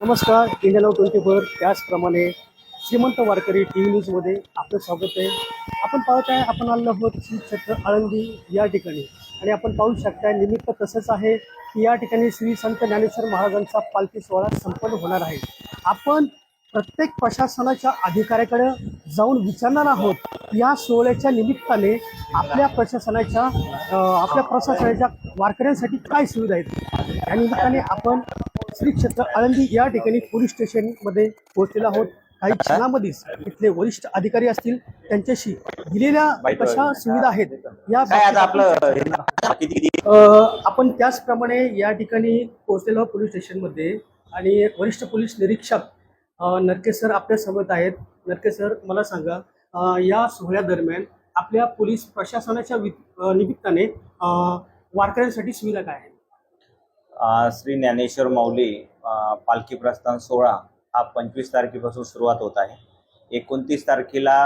नमस्कार इंडिया नाव twenty four. त्याचप्रमाणे श्रीमंत वारकरी टी व्ही न्यूजमध्ये आपलं स्वागत आहे. आपण पाहत आहे आपण आलो आहोत श्री छत्र आळंदी या ठिकाणी. आणि आपण पाहू शकता निमित्त तसंच आहे की या ठिकाणी श्री संत ज्ञानेश्वर महाराजांचा पालखी सोहळा संपन्न होणार आहे. आपण प्रत्येक प्रशासनाच्या अधिकाऱ्याकडे जाऊन विचारणार आहोत या सोहळ्याच्या निमित्ताने आपल्या प्रशासनाच्या आपल्या प्रशासनाच्या वारकऱ्यांसाठी काय सुविधा आहेत? या निमित्ताने आपण श्री क्षेत्र आळंदी या ठिकाणी पोलीस स्टेशनमध्ये पोहोचलेलो आहोत. काही क्षणामध्येच इथले वरिष्ठ अधिकारी असतील त्यांच्याशी दिलेल्या कशा सुविधा आहेत या आपण त्याचप्रमाणे या ठिकाणी पोहोचलेलो आहोत पोलीस स्टेशनमध्ये आणि वरिष्ठ पोलीस निरीक्षक नरके सर आपल्यासोबत आहेत. नरके सर मला सांगा या सोहळ्यादरम्यान आपल्या पोलीस प्रशासनाच्या निमित्ताने वारकऱ्यांसाठी सुविधा काय आहेत? श्री ज्ञानेश्वर माऊली पालखी प्रस्थान सोहळा हा पंचवीस तारखेपासून सुरुवात होत आहे. एकोणतीस तारखेला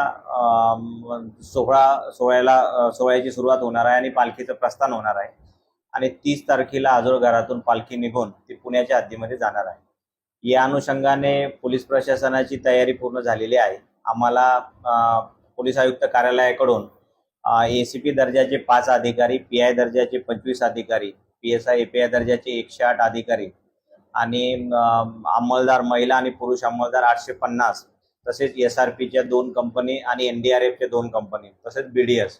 सोहळा सोहळ्याला सोहळ्याची सुरुवात होणार आहे आणि पालखीचं प्रस्थान होणार आहे. आणि तीस तारखेला आजोळ घरातून पालखी निघून ती पुण्याच्या हद्दीमध्ये जाणार आहे. या अनुषंगाने पोलीस प्रशासनाची तयारी पूर्ण झालेली आहे. आम्हाला पोलीस आयुक्त कार्यालयाकडून ए सी पी दर्जाचे पाच अधिकारी पी आय दर्जाचे पंचवीस अधिकारी P S I A P I दर्जाचे एकशे आठ अधिकारी आणि अंमलदार महिला आणि पुरुष अंमलदार आठशे पन्नास तसेच एस आर पीच्या दोन कंपनी आणि एन डी आर एफच्या दोन कंपनी तसेच बी डी एस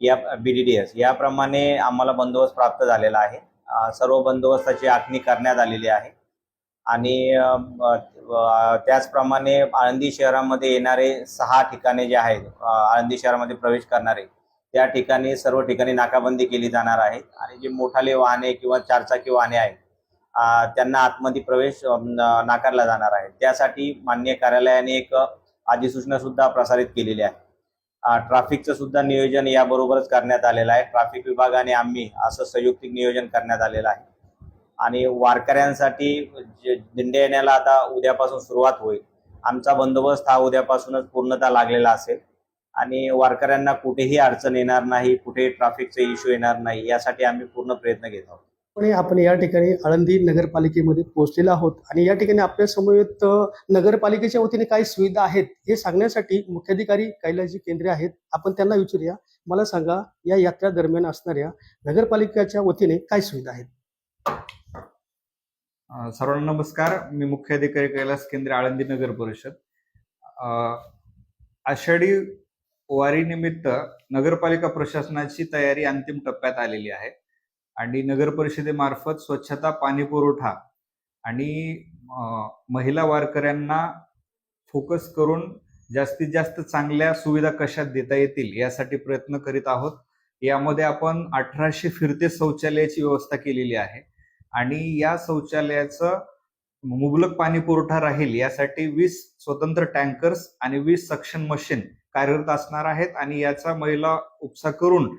या बी डी डी एस याप्रमाणे आम्हाला बंदोबस्त प्राप्त झालेला आहे. सर्व बंदोबस्ताची आखणी करण्यात आलेली आहे. आणि त्याचप्रमाणे आळंदी शहरामध्ये येणारे सहा ठिकाणे जे आहेत आळंदी शहरामध्ये प्रवेश करणारे त्या ठिकाणी सर्व ठिकाणी नाकाबंदी केली जाणार आहे. आणि जे मोठाले वाहने किंवा चारचाकी वाहने आहेत त्यांना आतमध्ये प्रवेश नाकारला जाणार आहे. त्यासाठी मान्य कार्यालयाने एक अधिसूचना सुद्धा प्रसारित केलेली आहे. अं, ट्रॅफिकचं सुद्धा नियोजन याबरोबरच करण्यात आलेलं आहे. ट्रॅफिक विभागाने आम्ही असं संयुक्तिक नियोजन करण्यात आलेलं आहे. आणि वारकऱ्यांसाठी जे दिंड्या येण्याला आता उद्यापासून सुरुवात होईल. आमचा बंदोबस्त हा उद्यापासूनच पूर्णतः लागलेला असेल. आणि वारकऱ्यांना कुठेही अडचण येणार नाही कुठेही ट्रॅफिकचा इश्यू येणार नाही यासाठी आम्ही पूर्ण प्रयत्न घेत आहोत. आणि आपण या ठिकाणी आळंदी नगरपालिकेमध्ये पोहोचलेलो आहोत आणि या ठिकाणी आपल्या समवेत नगरपालिकेच्या वतीने काय सुविधा आहेत हे सांगण्यासाठी मुख्याधिकारी कैलासजी केंद्रे आहेत. आपण त्यांना विचारूया. मला सांगा या यात्रा दरम्यान असणाऱ्या नगरपालिकेच्या वतीने काय सुविधा आहेत? सर्वांना नमस्कार. मी मुख्याधिकारी कैलास केंद्र आळंदी नगर परिषद. अ, आषाढी वारीनिमित्त नगरपालिका प्रशासनाची तयारी अंतिम टप्प्यात आलेली आहे. आणि नगर परिषदेमार्फत स्वच्छता पाणी पुरवठा आणि महिला वारकऱ्यांना फोकस करून जास्तीत जास्त चांगल्या सुविधा कशा देता येतील यासाठी प्रयत्न करीत आहोत. यामध्ये आपण अठराशे फिरते शौचालयाची व्यवस्था केलेली आहे. आणि या शौचालयाचं मुबलक पाणी पुरवठा राहील यासाठी वीस स्वतंत्र टँकर्स आणि वीस सक्शन मशीन कार्यरत असणार आहेत आणि याचा महिला उपसा करून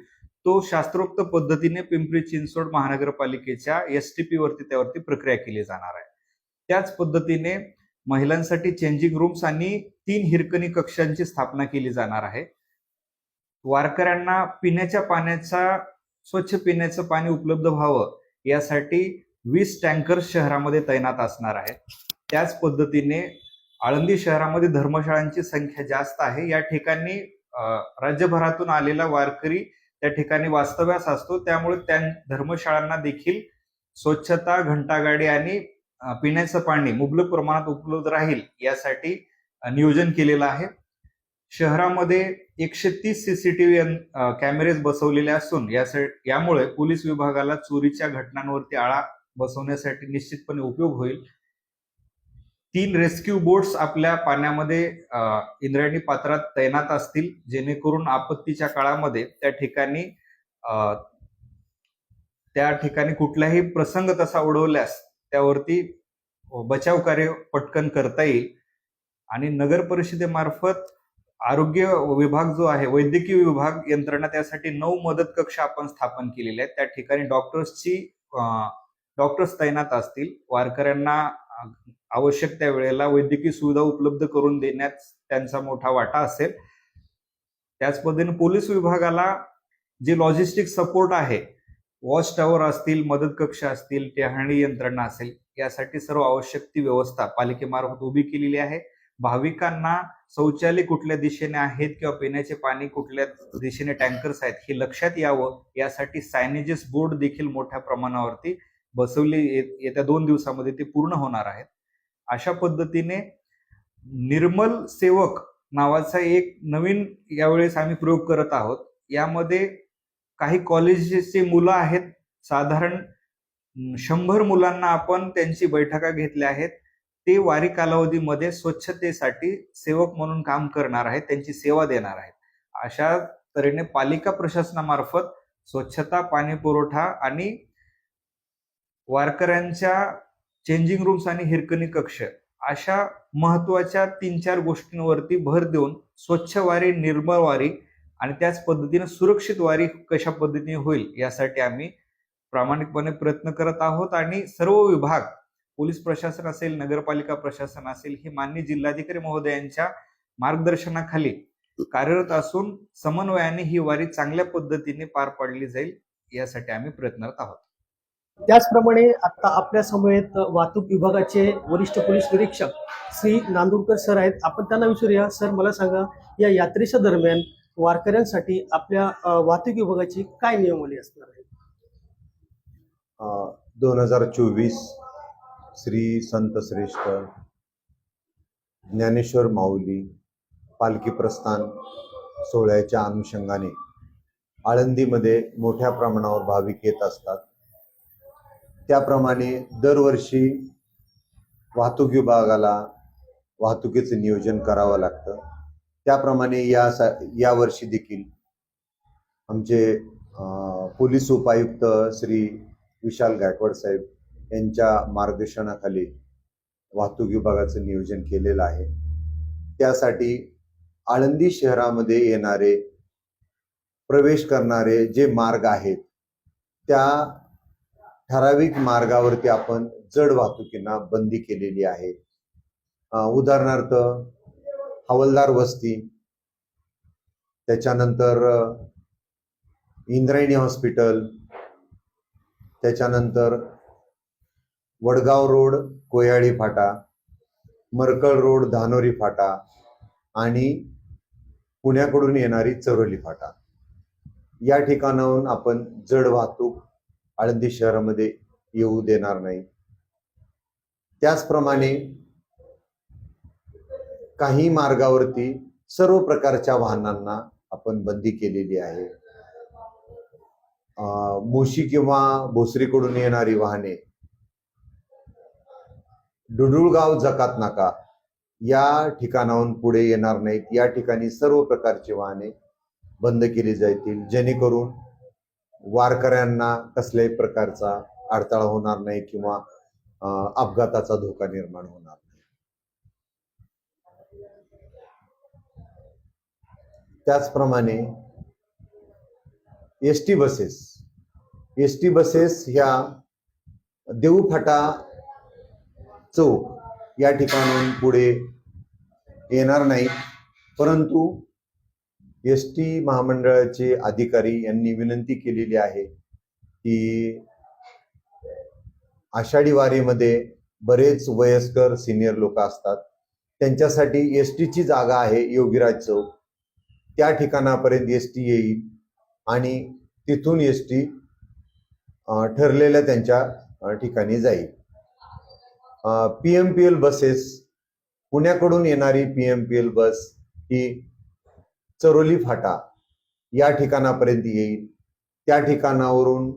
तो शास्त्रोक्त पद्धतीने पिंपरी चिंचवड महानगरपालिकेच्या एस टी पी वरती त्यावरती प्रक्रिया केली जाणार आहे. त्याच पद्धतीने महिलांसाठी चेंजिंग रूम्स आणि तीन हिरकणी कक्षांची स्थापना केली जाणार आहे. वारकऱ्यांना पिण्याच्या पाण्याचा स्वच्छ पिण्याचं पाणी उपलब्ध व्हावं यासाठी वीस टँकर्स शहरामध्ये तैनात असणार आहेत. त्याच पद्धतीने आळंदी शहरामध्ये धर्मशाळांची संख्या जास्त आहे. या ठिकाणी राज्यभरातून आलेला वारकरी त्या ठिकाणी वास्तव्यास असतो. त्यामुळे त्या धर्मशाळांना देखील स्वच्छता घंटागाडी आणि पिण्याचं पाणी मुबलक प्रमाणात उपलब्ध राहील यासाठी नियोजन केलेलं आहे. शहरामध्ये एकशे तीस सीसीटीव्ही कॅमेरेज बसवलेले असून यामुळे पोलीस विभागाला चोरीच्या घटनांवरती आळा बसवण्यासाठी निश्चितपणे उपयोग होईल. तीन रेस्क्यू बोट्स आपल्या पाण्यामध्ये इंद्रायणी पात्रात तैनात असतील जेणेकरून आपत्तीच्या काळामध्ये त्या ठिकाणी त्या ठिकाणी कुठलाही प्रसंग तसा उडवल्यास त्यावरती बचाव कार्य पटकन करता येईल. आणि नगर परिषदेमार्फत आरोग्य विभाग जो आहे वैद्यकीय विभाग यंत्रणा त्यासाठी नऊ मदत कक्ष आपण स्थापन केलेले आहेत. त्या ठिकाणी डॉक्टर्सची डॉक्टर्स तैनात असतील. वारकऱ्यांना आवश्यक त्या वेळेला वैद्यकीय सुविधा उपलब्ध करून देण्यात त्यांचा मोठा वाटा असेल. त्याच पद्धतीने पोलीस विभागाला जे लॉजिस्टिक सपोर्ट आहे वॉच टॉवर असतील मदत कक्ष असतील टेहाणी यंत्रणा असेल यासाठी सर्व आवश्यक ती व्यवस्था पालिकेमार्फत उभी केलेली आहे. भाविकांना शौचालय कुठल्या दिशेने आहेत किंवा पिण्याचे पाणी कुठल्या दिशेने टँकर्स आहेत हे लक्षात यावं. यासाठी सायनेजेस बोर्ड देखील मोठ्या प्रमाणावरती बसवले येत्या दोन दिवसामध्ये ते पूर्ण होणार आहेत. अशा पद्धतीने निर्मल सेवक नावाचा एक नवीन यावेळेस आम्ही प्रयोग करत आहोत. यामध्ये काही कॉलेजेसचे मुलं आहेत. साधारण शंभर मुलांना आपण त्यांची बैठका घेतल्या आहेत. ते वारी कालावधीमध्ये स्वच्छतेसाठी सेवक म्हणून काम करणार आहेत. त्यांची सेवा देणार आहेत. अशा तऱ्हेने पालिका प्रशासनामार्फत स्वच्छता पाणी पुरवठा आणि वारकऱ्यांच्या चेंजिंग रूम्स आणि हिरकणी कक्ष अशा महत्त्वाच्या तीन चार गोष्टींवरती भर देऊन स्वच्छ वारी निर्मळ वारी आणि त्याच पद्धतीने सुरक्षित वारी कशा पद्धतीने होईल यासाठी आम्ही प्रामाणिकपणे प्रयत्न करत आहोत आणि सर्व विभाग पोलीस प्रशासन असेल नगरपालिका प्रशासन असेल हे मान्य जिल्हाधिकारी महोदयांच्या मार्गदर्शनाखाली कार्यरत असून समन्वयाने ही वारी चांगल्या पद्धतीने पार पाडली जाईल यासाठी आम्ही प्रयत्नरत आहोत. त्याचप्रमाणे आता आपल्या समयेत वाहतूक विभागाचे वरिष्ठ पोलीस निरीक्षक श्री नांदुरकर सर आहेत. आपण त्यांना विचारूया. सर मला सांगा या यात्रेच्या दरम्यान वारकऱ्यांसाठी आपल्या वाहतूक विभागाची काय नियमावली असणार आहे? दोन हजार चोवीस श्री संत श्रेष्ठ ज्ञानेश्वर माऊली पालखी प्रस्थान सोहळ्याच्या अनुषंगाने आळंदीमध्ये मोठ्या प्रमाणावर भाविक येत असतात. त्याप्रमाणे दरवर्षी वाहतूक विभागाला वाहतुकीचं नियोजन करावं लागतं. त्याप्रमाणे या सा यावर्षी देखील आमचे पोलीस उपायुक्त श्री विशाल गायकवाड साहेब यांच्या मार्गदर्शनाखाली वाहतूक विभागाचं नियोजन केलेलं आहे. त्यासाठी आळंदी शहरामध्ये येणारे प्रवेश करणारे जे मार्ग आहेत त्या ठराविक मार्गावरती आपण जड वाहतुकींना बंदी केलेली आहे. उदाहरणार्थ हवलदार वस्ती त्याच्यानंतर इंद्रायणी हॉस्पिटल त्याच्यानंतर वडगाव रोड कोयाळी फाटा मरकळ रोड धानोरी फाटा आणि पुण्याकडून येणारी चरोली फाटा. या ठिकाणाहून आपण जड वाहतूक आळंदी शहरामध्ये येऊ देणार नाही. त्याचप्रमाणे काही मार्गावरती सर्व प्रकारच्या वाहनांना आपण बंदी केलेली आहे. मोशी मुशी किंवा भोसरीकडून येणारी वाहने. डुडुळगाव जकात नाका. या ठिकाणाहून पुढे येणार नाहीत. या ठिकाणी सर्व प्रकारची वाहने बंद केली जातील. जेणेकरून वारकऱ्यांना कसल्याही प्रकारचा अडथळा होणार नाही किंवा अपघाताचा धोका निर्माण होणार नाही. त्याचप्रमाणे S T buses. S T buses ह्या देऊफाटा चौक या ठिकाणून पुढे येणार नाही परंतु एस टी महामंडळाचे अधिकारी यांनी विनंती केलेली आहे की आषाढी वारीमध्ये बरेच वयस्कर सिनियर लोक असतात. त्यांच्यासाठी एस टीची जागा आहे योगीराज चौक. त्या ठिकाणापर्यंत एस टी येईल आणि तिथून एस टी ठरलेल्या त्यांच्या ठिकाणी जाईल. P M P L buses पुण्याकडून येणारी P M P L bus ही चरोली फाटा या ठिकाणापर्यंत येईल. त्या ठिकाणावरून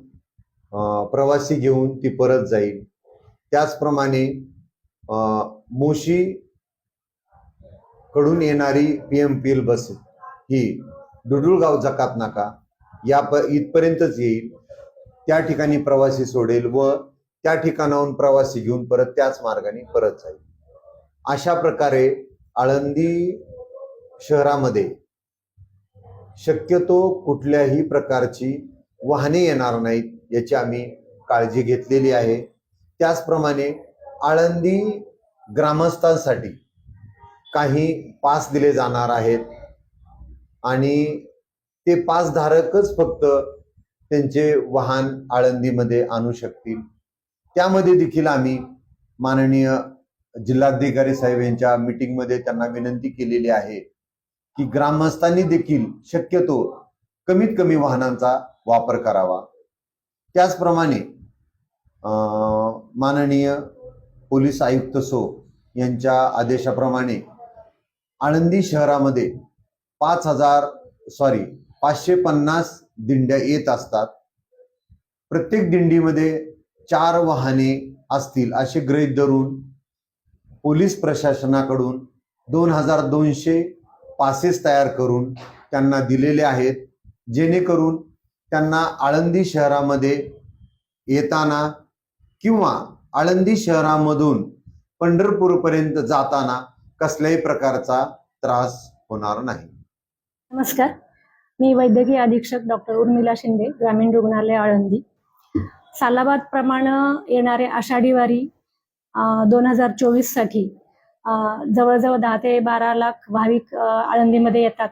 प्रवासी घेऊन ती परत जाईल. त्याचप्रमाणे मोशी कडून येणारी P M P L bus ही डुडुळगाव जकात नाका या प इथपर्यंतच येईल. त्या ठिकाणी प्रवासी सोडेल व त्या ठिकाणाहून प्रवासी घेऊन परत त्याच मार्गाने परत जाईल. अशा प्रकारे आळंदी शहरामध्ये शक्यतो कुठल्याही प्रकारची वाहने येणार नाहीत याची आम्ही काळजी घेतलेली आहे. त्याचप्रमाणे आळंदी ग्रामस्थांसाठी काही पास दिले जाणार आहेत आणि ते पासधारकच फक्त त्यांचे वाहन आळंदीमध्ये आणू शकतील. त्यामध्ये देखील आम्ही माननीय जिल्हाधिकारी साहेब यांच्या मीटिंगमध्ये त्यांना विनंती केलेली आहे. की ग्रामस्थांनी देखील शक्यतो कमीत कमी वाहनांचा वापर करावा. त्याचप्रमाणे माननीय पोलीस आयुक्त सो यांच्या आदेशाप्रमाणे आळंदी शहरामध्ये पाच हजार सॉरी पाचशे पन्नास दिंड्या येत असतात. प्रत्येक दिंडीमध्ये चार वाहने असतील असे गृहीत धरून पोलीस प्रशासनाकडून दोन हजार दोनशे पासेस तयार करून त्यांना दिलेले आहेत. जेणेकरून त्यांना आळंदी शहरामध्ये येताना किंवा आळंदी शहरामधून पंढरपूरपर्यंत जाताना कसल्याही प्रकारचा त्रास होणार नाही. नमस्कार. मी वैद्यकीय अधीक्षक डॉक्टर उर्मिला शिंदे ग्रामीण रुग्णालय आळंदी. सालाबाद प्रमाणे येणारे आषाढी वारी दोन हजार चोवीससाठी जवळजवळ दहा ते बारा लाख भाविक आळंदीमध्ये येतात.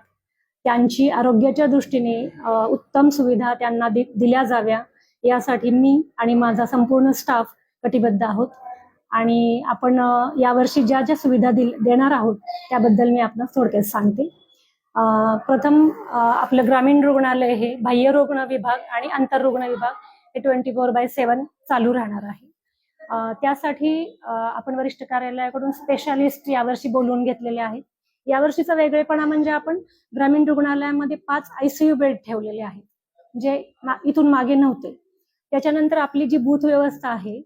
त्यांची आरोग्याच्या दृष्टीने उत्तम सुविधा त्यांना दि दिल्या जाव्या यासाठी मी आणि माझा संपूर्ण स्टाफ कटिबद्ध आहोत. आणि आपण यावर्षी ज्या ज्या सुविधा दिल देणार आहोत त्याबद्दल मी आपण थोडक्यात सांगते. प्रथम आपलं ग्रामीण रुग्णालय हे बाह्य रुग्ण विभाग आणि आंतररुग्ण विभाग हे ट्वेंटी फोर बाय सेवन चालू राहणार आहे. त्यासाठी आपण वरिष्ठ कार्यालयाकडून स्पेशालिस्ट यावर्षी बोलवून घेतलेले आहेत. यावर्षीचा वेगळेपणा म्हणजे आपण ग्रामीण रुग्णालयामध्ये पाच आयसीयू बेड ठेवलेले आहेत जे इथून मागे नव्हते. त्याच्यानंतर आपली जी बूथ व्यवस्था आहे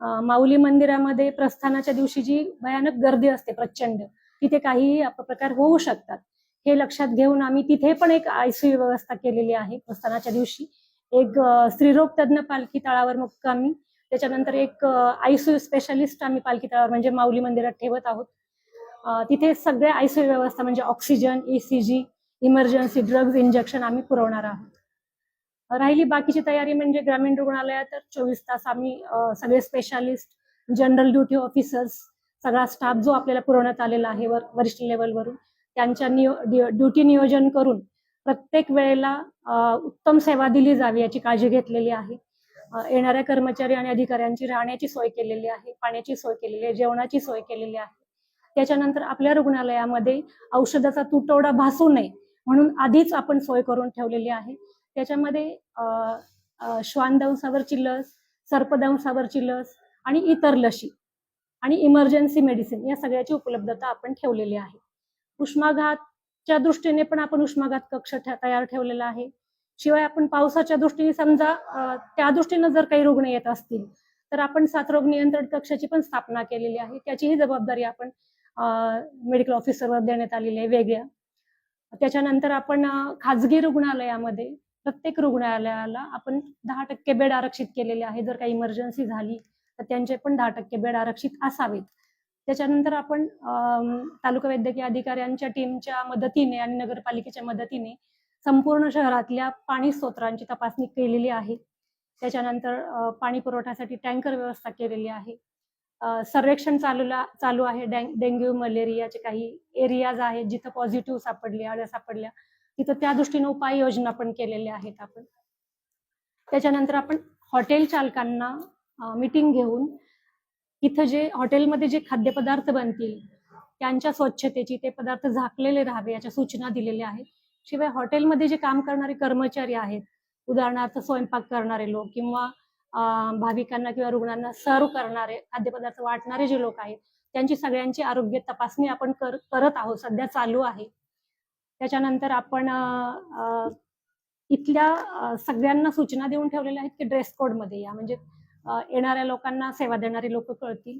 माऊली मंदिरामध्ये प्रस्थानाच्या दिवशी जी भयानक गर्दी असते प्रचंड तिथे काही प्रकार होऊ शकतात. हे लक्षात घेऊन आम्ही तिथे पण एक आयसीयू व्यवस्था केलेली आहे प्रस्थानाच्या दिवशी. एक स्त्रीरोग तज्ज्ञ पालखी तळावर मुक्कामी त्याच्यानंतर एक आयसीयू स्पेशालिस्ट आम्ही पालखी तळावर म्हणजे माऊली मंदिरात ठेवत आहोत. तिथे सगळे आयसीयू व्यवस्था म्हणजे oxygen ECG emergency drugs injection आम्ही पुरवणार आहोत. राहिली बाकीची तयारी म्हणजे ग्रामीण रुग्णालयात तर चोवीस तास आम्ही सगळे स्पेशालिस्ट जनरल ड्युटी ऑफिसर्स सगळा स्टाफ जो आपल्याला पुरवण्यात आलेला आहे वर वरिष्ठ लेवलवरून त्यांच्या नियो ड्युटी नियोजन करून प्रत्येक वेळेला उत्तम सेवा दिली जावी याची काळजी घेतलेली आहे. येणाऱ्या कर्मचारी आणि अधिकाऱ्यांची राहण्याची सोय केलेली आहे पाण्याची सोय केलेली आहे जेवणाची सोय केलेली आहे. त्याच्यानंतर आपल्या रुग्णालयामध्ये औषधाचा तुटवडा भासू नये म्हणून आधीच आपण सोय करून ठेवलेली आहे. त्याच्यामध्ये अ, श्वानदंशावरची लस सर्पदंशावरची लस आणि इतर लशी आणि इमर्जन्सी मेडिसिन या सगळ्याची उपलब्धता आपण ठेवलेली आहे. उष्माघातच्या दृष्टीने पण आपण उष्माघात कक्ष तयार ठेवलेला आहे. शिवाय आपण पावसाच्या दृष्टीने समजा त्या दृष्टीनं जर काही रुग्ण येत असतील तर आपण साथरोग नियंत्रण कक्षाची पण स्थापना केलेली आहे. त्याचीही जबाबदारी आपण मेडिकल ऑफिसरवर देण्यात आलेली आहे वेगळ्या. त्याच्यानंतर आपण खाजगी रुग्णालयामध्ये प्रत्येक रुग्णालयाला आपण दहा टक्के बेड आरक्षित केलेले आहे. जर काही इमर्जन्सी झाली तर त्यांचे पण दहा टक्के बेड आरक्षित असावेत. त्याच्यानंतर आपण तालुका वैद्यकीय अधिकाऱ्यांच्या टीमच्या मदतीने आणि नगरपालिकेच्या मदतीने संपूर्ण शहरातल्या पाणी स्तोत्रांची तपासणी केलेली आहे. त्याच्यानंतर पाणी पुरवठ्यासाठी टँकर व्यवस्था केलेली आहे. सर्वेक्षण चालूला चालू आहे डेंग्यू मलेरियाचे काही एरियाज आहेत जिथं पॉझिटिव्ह सापडले आळ्या सापडल्या तिथं त्या दृष्टीने उपाययोजना पण केलेल्या आहेत आपण. त्याच्यानंतर आपण हॉटेल चालकांना मीटिंग घेऊन इथं जे हॉटेलमध्ये जे खाद्यपदार्थ बनतील त्यांच्या स्वच्छतेची ते पदार्थ झाकलेले राहावे याच्या सूचना दिलेल्या आहेत. शिवाय हॉटेलमध्ये जे काम करणारे कर्मचारी आहेत उदाहरणार्थ स्वयंपाक करणारे लोक किंवा भाविकांना किंवा रुग्णांना सर्व करणारे खाद्यपदार्थ वाटणारे जे लोक आहेत त्यांची सगळ्यांची आरोग्य तपासणी आपण कर करत आहोत. सध्या चालू आहे. त्याच्यानंतर आपण इथल्या सगळ्यांना सूचना देऊन ठेवलेल्या आहेत की ड्रेस कोडमध्ये या. म्हणजे येणाऱ्या लोकांना सेवा देणारे लोक कळतील.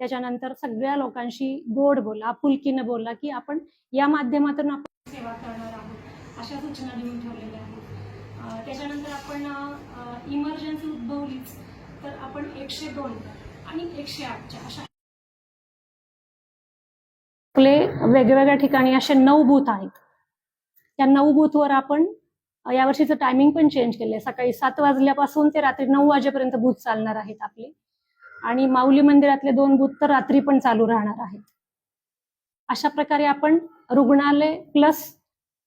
त्याच्यानंतर सगळ्या लोकांशी गोड बोला आपुलकीनं बोला की आपण या माध्यमातून आपण सेवा करणार अशा सूचना देऊन ठेवलेल्या आहेत. त्याच्यानंतर आपण इमर्जन्सी उद्भवलीच तर आपण एकशे दोन आणि एकशे आठच्या अशा आपले वेगवेगळ्या ठिकाणी असे नऊ बूथ आहेत. त्या नऊ बूथवर आपण यावर्षीचं टायमिंग पण चेंज केलं आहे. सकाळी सात वाजल्यापासून ते रात्री नऊ वाजेपर्यंत बूथ चालणार आहेत आपले. आणि माऊली मंदिरातले दोन बूथ तर रात्री पण चालू राहणार आहेत. अशा प्रकारे आपण रुग्णालय प्लस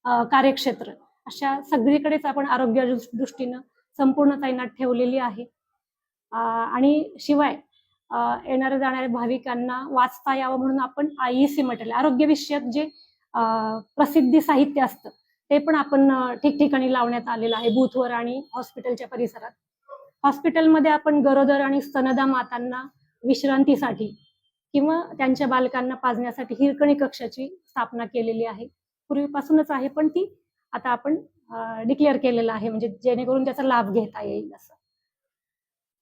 कार्यक्षेत्र. अशा सगळीकडेच आपण आरोग्य दृष्टीनं संपूर्ण तैनात ठेवलेली आहे. आणि शिवाय अ, येणाऱ्या जाणाऱ्या भाविकांना वाचता यावं म्हणून आपण आयईसी मटेरियल आरोग्यविषयक जे प्रसिद्धी साहित्य असतं ते पण आपण ठिकठिकाणी लावण्यात आलेलं आहे बूथवर आणि हॉस्पिटलच्या परिसरात. हॉस्पिटलमध्ये आपण गरोदर आणि स्तनदा मातांना विश्रांतीसाठी किंवा त्यांच्या बालकांना पाजण्यासाठी हिरकणी कक्षाची स्थापना केलेली आहे. पूर्वीपासूनच आहे पण ती आता आपण डिक्लेअर केलेलं आहे म्हणजे जेणेकरून त्याचा लाभ घेता येईल असं.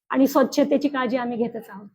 आणि स्वच्छतेची काळजी आम्ही घेतच आहोत.